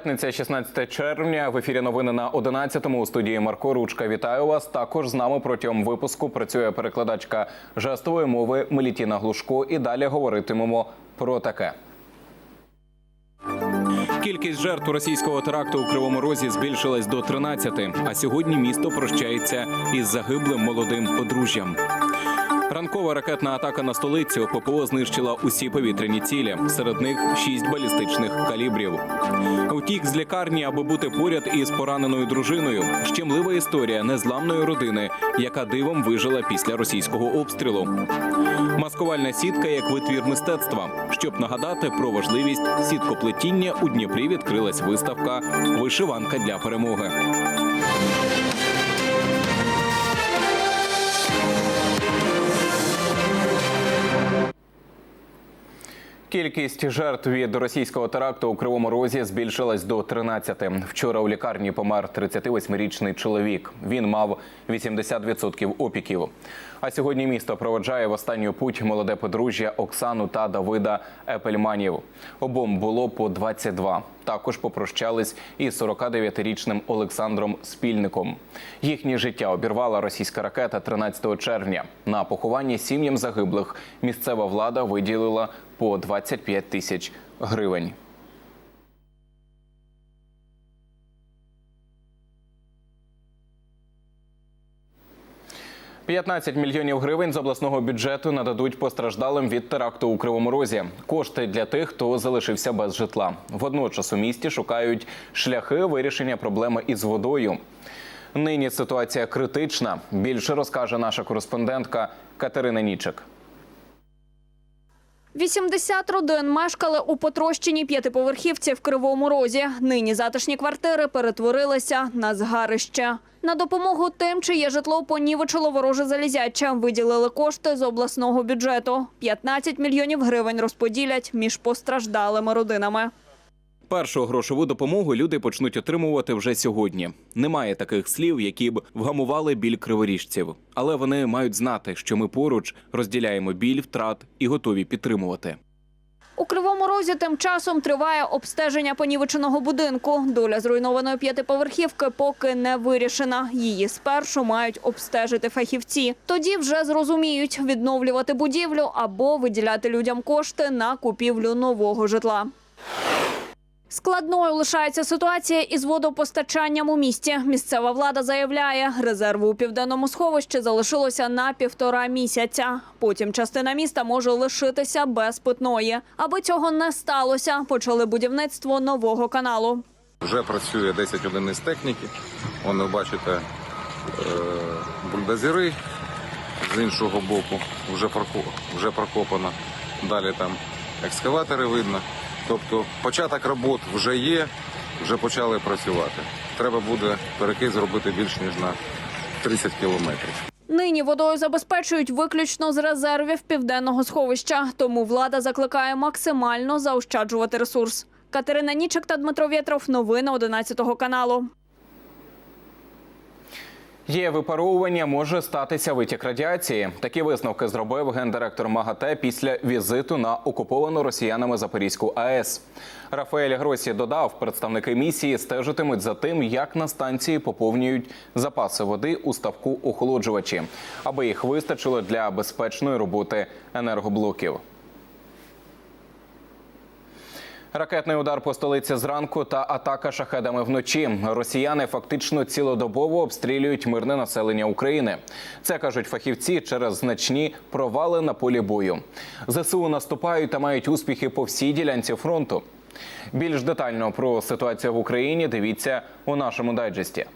П'ятниця, 16 червня. В ефірі новини на 11-му у студії Марко Ручка. Вітаю вас. Також з нами протягом випуску працює перекладачка жестової мови Мелітіна Глушко. І далі говоритимемо про таке. Кількість жертв російського теракту у Кривому Розі збільшилась до 13, а сьогодні місто прощається із загиблим молодим подружжям. Ранкова ракетна атака на столицю ППО знищила усі повітряні цілі. Серед них шість балістичних калібрів. Утік з лікарні, аби бути поряд із пораненою дружиною. Щемлива історія незламної родини, яка дивом вижила після російського обстрілу. Маскувальна сітка як витвір мистецтва. Щоб нагадати про важливість сіткоплетіння, у Дніпрі відкрилась виставка Вишиванка для перемоги. Кількість жертв від російського теракту у Кривому Розі збільшилась до 13. Вчора у лікарні помер 38-річний чоловік. Він мав 80% опіків. А сьогодні місто проводжає в останню путь молоде подружжя Оксану та Давида Епельманів. Обом було по 22. Також попрощались із 49-річним Олександром Спільником. Їхнє життя обірвала російська ракета 13 червня. На похованні сім'ям загиблих місцева влада виділила по 25 тисяч гривень. «15 мільйонів гривень з обласного бюджету нададуть постраждалим від теракту у Кривому Розі. Кошти для тих, хто залишився без житла. Водночас у місті шукають шляхи вирішення проблеми із водою. Нині ситуація критична. Більше розкаже наша кореспондентка Катерина Нічик. 80 родин мешкали у потрощеній п'ятиповерхівці в Кривому Розі. Нині затишні квартири перетворилися на згарище. На допомогу тим, чиє житло понівечило вороже залізяча, виділили кошти з обласного бюджету. 15 мільйонів гривень розподілять між постраждалими родинами. Першу грошову допомогу люди почнуть отримувати вже сьогодні. Немає таких слів, які б вгамували біль криворіжців, але вони мають знати, що ми поруч розділяємо біль втрат і готові підтримувати. У Кривому Розі тим часом триває обстеження понівеченого будинку. Доля зруйнованої п'ятиповерхівки поки не вирішена. Її спершу мають обстежити фахівці. Тоді вже зрозуміють відновлювати будівлю або виділяти людям кошти на купівлю нового житла. Складною лишається ситуація із водопостачанням у місті. Місцева влада заявляє, резерву у південному сховищі залишилося на півтора місяця. Потім частина міста може лишитися без питної. Аби цього не сталося, почали будівництво нового каналу. Вже працює 10 одиниць техніки. Вон ви бачите е, бульдозери з іншого боку вже прокопано. Далі там екскаватори видно. Тобто початок робот вже є, вже почали працювати. Треба буде перекид зробити більш ніж на 30 кілометрів. Нині водою забезпечують виключно з резервів південного сховища. Тому влада закликає максимально заощаджувати ресурс. Катерина Нічик та Дмитро Вєтров. Новини 11 каналу. Є випаровування, може статися витік радіації. Такі висновки зробив гендиректор МАГАТЕ після візиту на окуповану росіянами Запорізьку АЕС. Рафаель Гросі додав, представники місії стежитимуть за тим, як на станції поповнюють запаси води у ставку охолоджувачі, аби їх вистачило для безпечної роботи енергоблоків. Ракетний удар по столиці зранку та атака шахедами вночі. Росіяни фактично цілодобово обстрілюють мирне населення України. Це кажуть фахівці через значні провали на полі бою. ЗСУ наступають та мають успіхи по всій ділянці фронту. Більш детально про ситуацію в Україні дивіться у нашому дайджесті.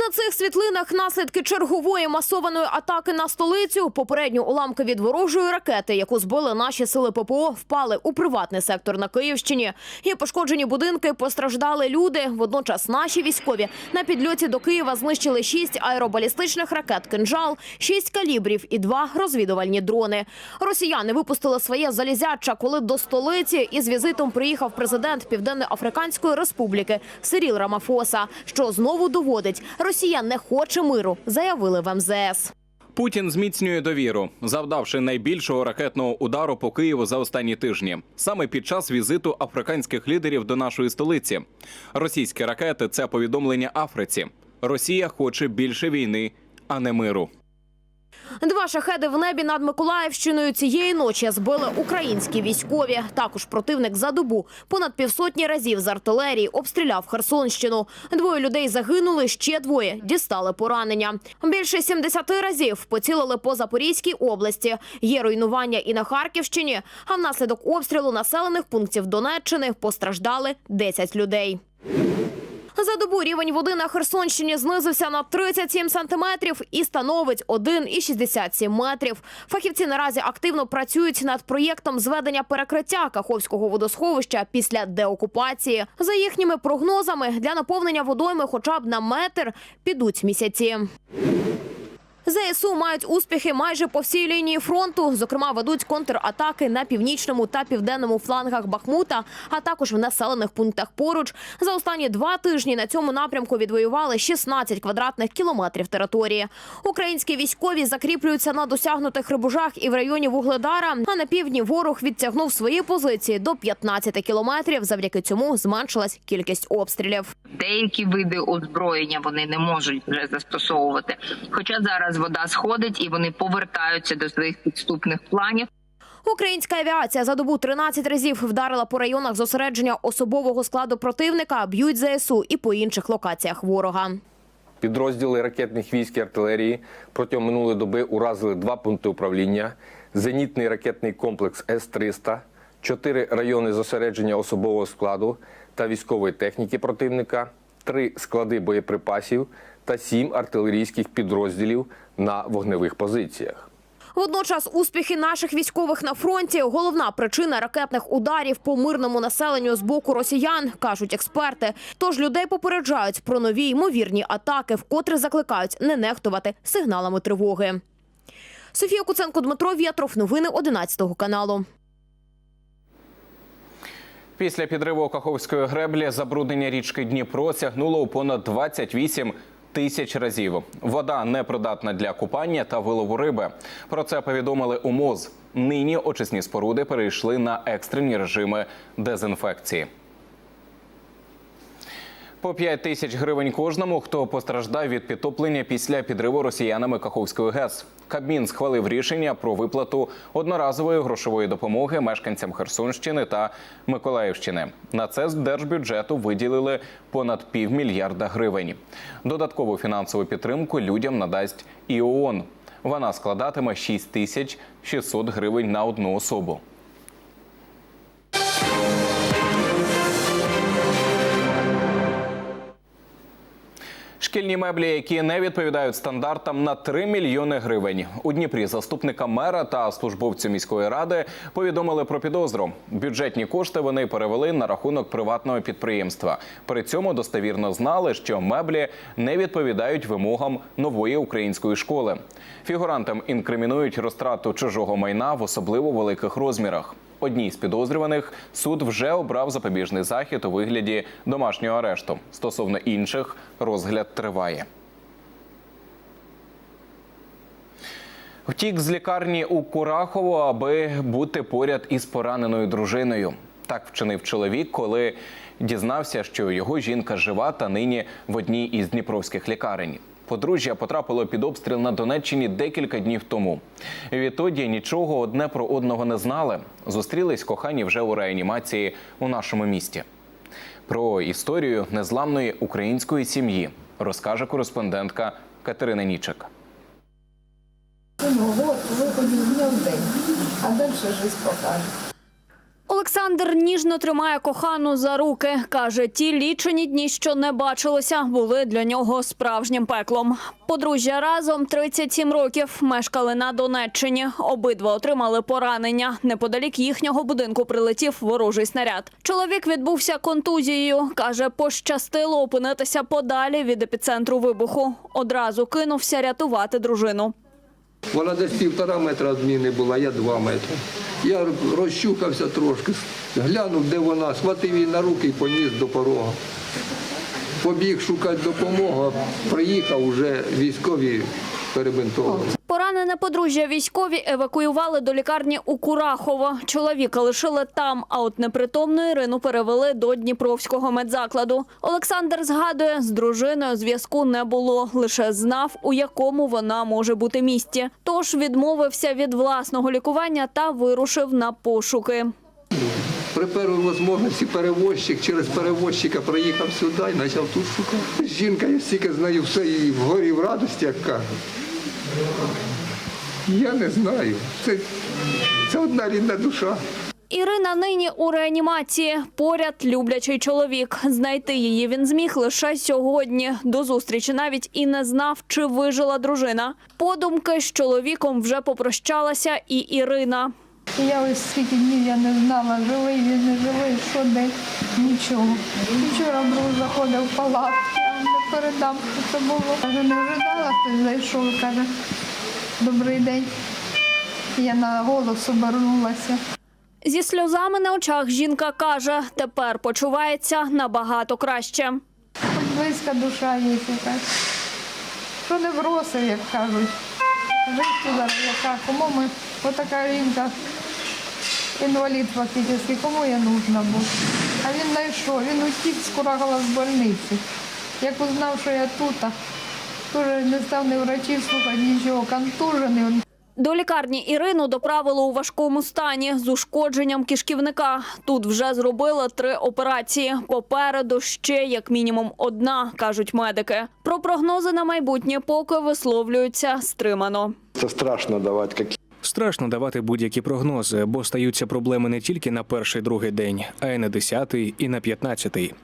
На цих світлинах наслідки чергової масованої атаки на столицю. Попередньо уламки від ворожої ракети, яку збили наші сили ППО, впали у приватний сектор на Київщині. Є пошкоджені будинки, постраждали люди. Водночас наші військові на підльоті до Києва знищили шість аеробалістичних ракет «Кинжал», шість калібрів і два розвідувальні дрони. Росіяни випустили своє залізяча, коли до столиці із візитом приїхав президент Південно-Африканської Республіки Сиріл Рамафоса, що знову доводить, Росія не хоче миру, заявили в МЗС. Путін зміцнює довіру, завдавши найбільшого ракетного удару по Києву за останні тижні, саме під час візиту африканських лідерів до нашої столиці. Російські ракети це повідомлення Африці. Росія хоче більше війни, а не миру. Два шахеди в небі над Миколаївщиною цієї ночі збили українські військові. Також противник за добу понад півсотні разів з артилерії обстріляв Херсонщину. Двоє людей загинули, ще двоє дістали поранення. Більше 70 разів поцілили по Запорізькій області. Є руйнування і на Харківщині. А внаслідок обстрілу населених пунктів Донеччини постраждали 10 людей. За добу рівень води на Херсонщині знизився на 37 сантиметрів і становить 1,67 метрів. Фахівці наразі активно працюють над проєктом зведення перекриття Каховського водосховища після деокупації. За їхніми прогнозами, для наповнення водойми хоча б на метр підуть місяці. ЗСУ мають успіхи майже по всій лінії фронту. Зокрема, ведуть контратаки на північному та південному флангах Бахмута, а також в населених пунктах поруч. За останні два тижні на цьому напрямку відвоювали 16 квадратних кілометрів території. Українські військові закріплюються на досягнутих рибужах і в районі Вугледара. А на півдні ворог відтягнув свої позиції до 15 кілометрів. Завдяки цьому зменшилась кількість обстрілів. деякі види озброєння вони не можуть вже застосовувати. Хоча зараз вода сходить і вони повертаються до своїх підступних планів. Українська авіація за добу 13 разів вдарила по районах зосередження особового складу противника, б'ють ЗСУ і по інших локаціях ворога. Підрозділи ракетних військ і артилерії протягом минулої доби уразили два пункти управління, зенітний ракетний комплекс С-300, чотири райони зосередження особового складу та військової техніки противника, три склади боєприпасів та сім артилерійських підрозділів на вогневих позиціях. Водночас успіхи наших військових на фронті головна причина ракетних ударів по мирному населенню з боку росіян, кажуть експерти. Тож людей попереджають про нові ймовірні атаки, вкотре закликають не нехтувати сигналами тривоги. Софія Куценко, Дмитро Вєтров. Новини 11 каналу. Після підриву Каховської греблі забруднення річки Дніпро сягнуло у понад 28 тисяч разів. Вода непридатна для купання та вилову риби. Про це повідомили у МОЗ. Нині очисні споруди перейшли на екстрені режими дезінфекції. По 5 тисяч гривень кожному, хто постраждав від підтоплення після підриву росіянами Каховської ГЕС. Кабмін схвалив рішення про виплату одноразової грошової допомоги мешканцям Херсонщини та Миколаївщини. На це з держбюджету виділили понад півмільярда гривень. Додаткову фінансову підтримку людям надасть і ООН. Вона складатиме 6 тисяч 600 гривень на одну особу. Шкільні меблі, які не відповідають стандартам на 3 мільйони гривень. У Дніпрі заступника мера та службовцю міської ради повідомили про підозру. Бюджетні кошти вони перевели на рахунок приватного підприємства. При цьому достовірно знали, що меблі не відповідають вимогам нової української школи. Фігурантам інкримінують розтрату чужого майна в особливо великих розмірах. Одній з підозрюваних суд вже обрав запобіжний захід у вигляді домашнього арешту. Стосовно інших розгляд триває. Втік з лікарні у Курахово, аби бути поряд із пораненою дружиною. Так вчинив чоловік, коли дізнався, що його жінка жива та нині в одній із дніпровських лікарень. Подружжя потрапило під обстріл на Донеччині декілька днів тому. Відтоді нічого одне про одного не знали. Зустрілись кохані вже у реанімації у нашому місті. Про історію незламної української сім'ї розкаже кореспондентка Катерина Нічик. Виходів дня в день, а далі жизнь покаже. Олександр ніжно тримає кохану за руки. Каже, ті лічені дні, що не бачилося, були для нього справжнім пеклом. Подружжя разом 37 років мешкали на Донеччині. Обидва отримали поранення. Неподалік їхнього будинку прилетів ворожий снаряд. Чоловік відбувся контузією. Каже, пощастило опинитися подалі від епіцентру вибуху. Одразу кинувся рятувати дружину. Вона десь півтора метра від була, я два метри. Я розчухався трошки, глянув, де вона, схватив її на руки і поніс до порога. Побіг шукати допомогу, приїхав, вже військові перебинтовував. Поранене подружжя військові евакуювали до лікарні у Курахово. Чоловіка лишили там, а от непритомну Ірину перевели до Дніпровського медзакладу. Олександр згадує, з дружиною зв'язку не було, лише знав, у якому вона може бути місті. Тож відмовився від власного лікування та вирушив на пошуки. При першій можливості перевозчик через перевозчика приїхав сюди і почав тут шукати. Жінка, я стільки знаю, все і вгорі в радості, як кажуть. Я не знаю. Це, це одна рідна душа. Ірина нині у реанімації. Поряд люблячий чоловік. Знайти її він зміг лише сьогодні. До зустрічі навіть і не знав, чи вижила дружина. Подумки з чоловіком вже попрощалася і Ірина. Я ось скільки днів я не знала, живий він, не живий, що де, нічого. Вчора друг заходив в палатку, передам, що це було. Каже, не ожидала, хтось зайшов і каже, добрий день. Я на голос обернулася. Зі сльозами на очах жінка каже, тепер почувається набагато краще. Близька душа є якась. Що не бросив, як кажуть. Життя зараз яка, кому ми, отака жінка, інвалід фактично, кому я нужна буду. А він знайшов, він утік з з больниці. Як узнав, що я тут, теж не став ні врачів слухати, нічого, контужений. До лікарні Ірину доправили у важкому стані з ушкодженням кишківника. Тут вже зробили три операції. Попереду ще як мінімум одна, кажуть медики. Про прогнози на майбутнє поки висловлюються стримано. Це страшно давати які Страшно давати будь-які прогнози, бо стаються проблеми не тільки на перший другий день, а й на десятий і на п'ятнадцятий.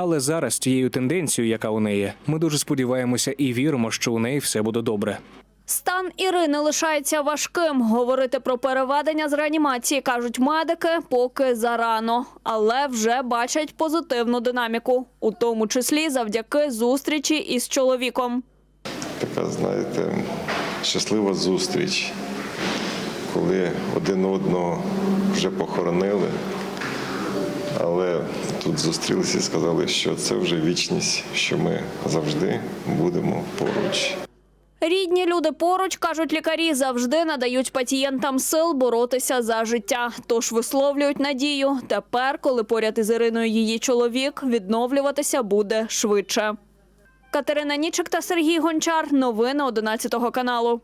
Але зараз тією тенденцією, яка у неї, ми дуже сподіваємося і віримо, що у неї все буде добре. Стан Ірини лишається важким. Говорити про переведення з реанімації кажуть медики, поки зарано, але вже бачать позитивну динаміку, у тому числі завдяки зустрічі із чоловіком. така, знаєте, щаслива зустріч, коли один одного вже похоронили, але тут зустрілися і сказали, що це вже вічність, що ми завжди будемо поруч. Рідні люди поруч, кажуть лікарі, завжди надають пацієнтам сил боротися за життя. Тож висловлюють надію. Тепер, коли поряд із Іриною її чоловік, відновлюватися буде швидше. Катерина Нічик та Сергій Гончар. Новини 11 каналу.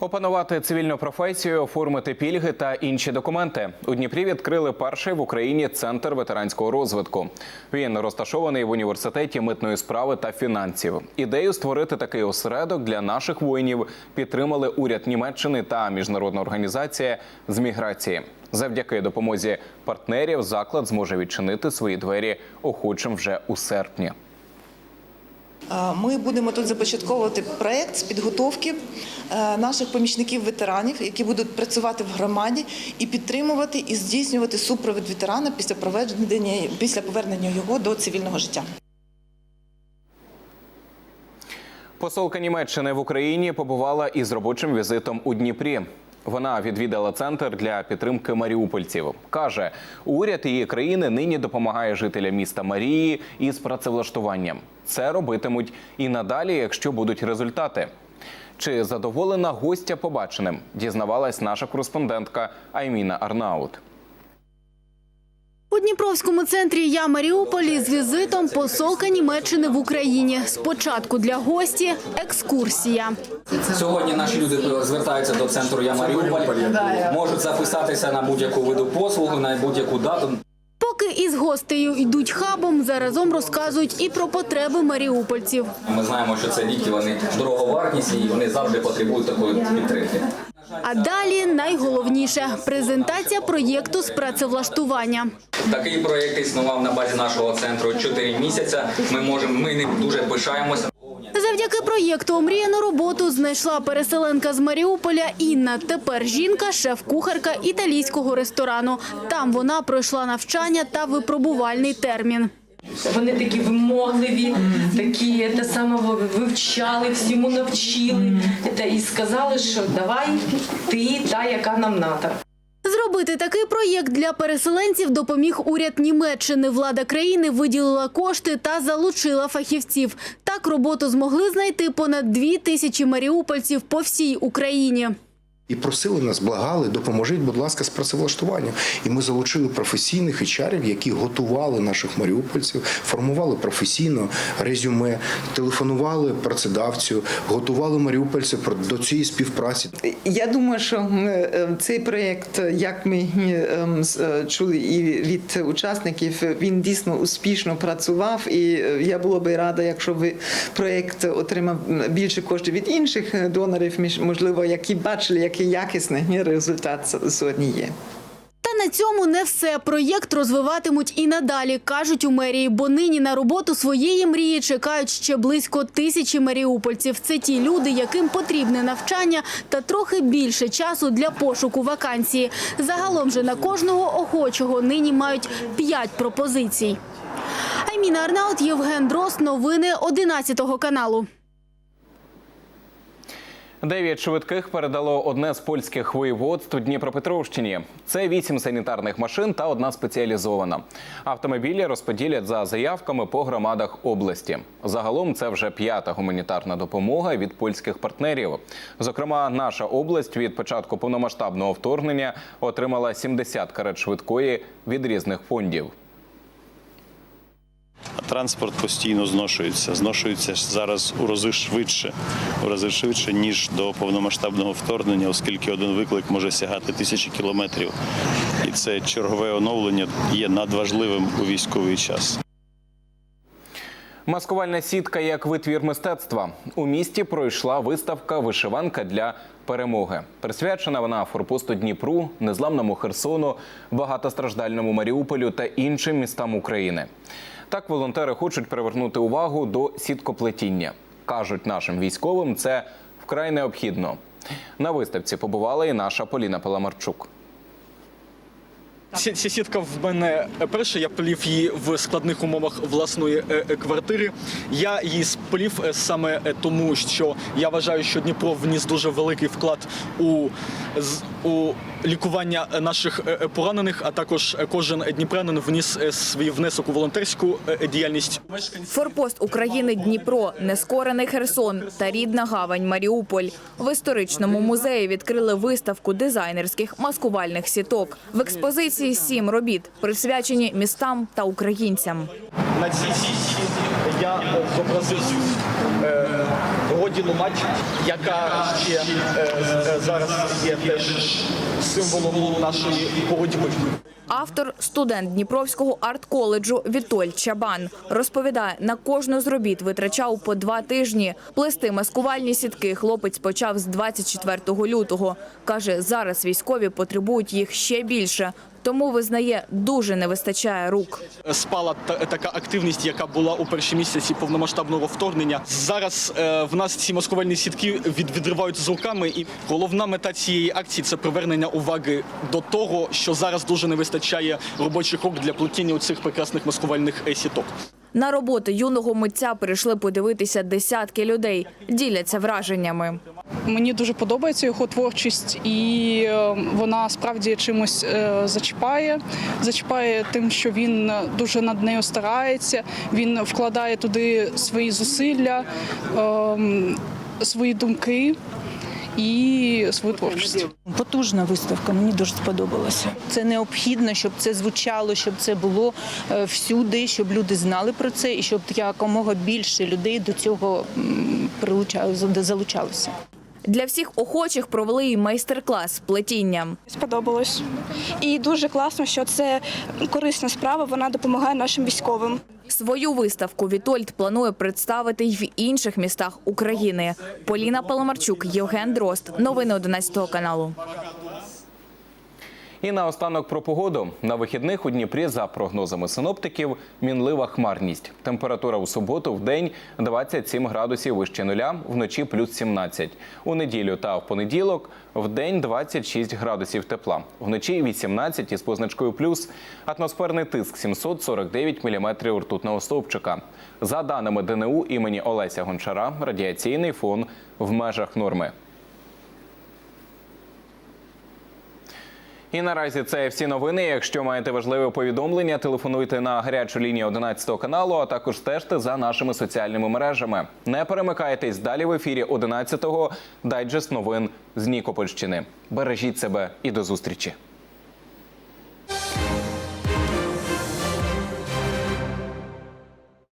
Опанувати цивільну професію, оформити пільги та інші документи. У Дніпрі відкрили перший в Україні центр ветеранського розвитку. Він розташований в університеті митної справи та фінансів. Ідею створити такий осередок для наших воїнів підтримали уряд Німеччини та міжнародна організація з міграції. Завдяки допомозі партнерів заклад зможе відчинити свої двері охочим вже у серпні. Е, Ми будемо тут започатковувати проект з підготовки е, наших помічників-ветеранів, які будуть працювати в громаді і підтримувати і здійснювати супровід ветерана після проведення після повернення його до цивільного життя. Посолка Німеччини в Україні побувала із робочим візитом у Дніпрі. Вона відвідала центр для підтримки маріупольців. каже, уряд її країни нині допомагає жителям міста Марії із працевлаштуванням. Це робитимуть і надалі, якщо будуть результати. Чи задоволена гостя побаченим? Дізнавалась наша кореспондентка Айміна Арнаут. У Дніпровському центрі Я Маріуполі з візитом посолка Німеччини в Україні. Спочатку для гості екскурсія. Сьогодні наші люди звертаються до центру Я Маріуполь, можуть записатися на будь-яку виду послугу, на будь-яку дату. Поки із гостею йдуть хабом, заразом розказують і про потреби маріупольців. Ми знаємо, що це ліки, вони дороговартісні і вони завжди потребують такої підтримки. А далі найголовніше презентація проєкту з працевлаштування. Такий проєкт існував на базі нашого центру 4 місяці. Ми можемо, ми ним дуже пишаємося. Завдяки проєкту омріяну роботу знайшла переселенка з Маріуполя Інна. Тепер жінка шеф-кухарка італійського ресторану. Там вона пройшла навчання та випробувальний термін. Вони такі вимогливі, такі те саме вивчали, всьому навчили. Та і сказали, що давай ти та, яка нам треба. З Розробити такий проєкт для переселенців допоміг уряд Німеччини. Влада країни виділила кошти та залучила фахівців. Так роботу змогли знайти понад дві тисячі маріупольців по всій Україні. І просили нас, благали, допоможіть, будь ласка, з працевлаштуванням. І ми залучили професійних HR, які готували наших маріупольців, формували професійно резюме, телефонували працедавцю, готували маріупольців до цієї співпраці. Я думаю, що е, цей проєкт, як ми е, з- е, чули і від учасників, він дійсно успішно працював. І е, я була би рада, якщо ви проєкт отримав більше коштів від інших донорів, можливо, які бачили, який якісний результат сьогодні є. Та на цьому не все. Проєкт розвиватимуть і надалі, кажуть у мерії, бо нині на роботу своєї мрії чекають ще близько тисячі маріупольців. Це ті люди, яким потрібне навчання та трохи більше часу для пошуку вакансії. Загалом же на кожного охочого нині мають п'ять пропозицій. Айміна Арнаут, Євген Дрозд. Новини 11 каналу. Дев'ять швидких передало одне з польських воєводств Дніпропетровщині. Це вісім санітарних машин та одна спеціалізована. Автомобілі розподілять за заявками по громадах області. Загалом це вже п'ята гуманітарна допомога від польських партнерів. Зокрема, наша область від початку повномасштабного вторгнення отримала 70 карет швидкої від різних фондів. Транспорт постійно зношується. Зношується зараз у рази швидше, у рази швидше, ніж до повномасштабного вторгнення, оскільки один виклик може сягати тисячі кілометрів. І це чергове оновлення є надважливим у військовий час. Маскувальна сітка як витвір мистецтва. У місті пройшла виставка Вишиванка для перемоги. Присвячена вона форпосту Дніпру, незламному Херсону, багатостраждальному Маріуполю та іншим містам України. Так волонтери хочуть привернути увагу до сіткоплетіння. кажуть нашим військовим, це вкрай необхідно. На виставці побувала і наша Поліна Паламарчук. Ця, сітка в мене перша. Я плів її в складних умовах власної е, е, квартири. Я її сплів е, саме тому, що я вважаю, що Дніпро вніс дуже великий вклад у, у лікування наших е, е, поранених, а також е, кожен дніпрянин вніс е, свій внесок у волонтерську е, діяльність. Форпост України Дніпро, нескорений Херсон та рідна гавань Маріуполь. В історичному музеї відкрили виставку дизайнерських маскувальних сіток. В експозиції сім робіт, присвячені містам та українцям. На цій сітці я е, зобразив родину мать, яка ще е, е, зараз є теж символом нашої боротьби. Автор студент Дніпровського арт-коледжу Вітоль Чабан розповідає, на кожну з робіт витрачав по два тижні. Плести маскувальні сітки хлопець почав з 24 лютого. каже, зараз військові потребують їх ще більше. Тому визнає, дуже не вистачає рук. Спала та- така активність, яка була у перші місяці повномасштабного вторгнення. Зараз е, в нас ці маскувальні сітки від, відривають з руками, і головна мета цієї акції це привернення уваги до того, що зараз дуже не вистачає робочих рук для плетіння у цих прекрасних маскувальних е, сіток. На роботи юного митця прийшли подивитися десятки людей, діляться враженнями. Мені дуже подобається його творчість, і е, вона справді чимось е, зачіпає. Зачіпає тим, що він дуже над нею старається. Він вкладає туди свої зусилля, ем, свої думки і свою творчість. Потужна виставка, мені дуже сподобалося. Це необхідно, щоб це звучало, щоб це було е, всюди, щоб люди знали про це, і щоб якомога більше людей до цього м, прилуча- залучалося. Для всіх охочих провели і майстер-клас з плетіння. Сподобалось. І дуже класно, що це корисна справа, вона допомагає нашим військовим. Свою виставку Вітольд планує представити й в інших містах України. Поліна Паламарчук, Євген Дрозд. Новини 11 каналу. І наостанок про погоду. На вихідних у Дніпрі, за прогнозами синоптиків, мінлива хмарність. Температура у суботу в день 27 градусів вище нуля, вночі плюс 17. У неділю та в понеділок в день 26 градусів тепла. Вночі 18 із позначкою плюс. Атмосферний тиск 749 міліметрів ртутного стовпчика. За даними ДНУ імені Олеся Гончара, радіаційний фон в межах норми. І наразі це всі новини. Якщо маєте важливе повідомлення, телефонуйте на гарячу лінію 11 каналу, а також стежте за нашими соціальними мережами. Не перемикайтесь далі в ефірі 11-го дайджест новин з Нікопольщини. Бережіть себе і до зустрічі.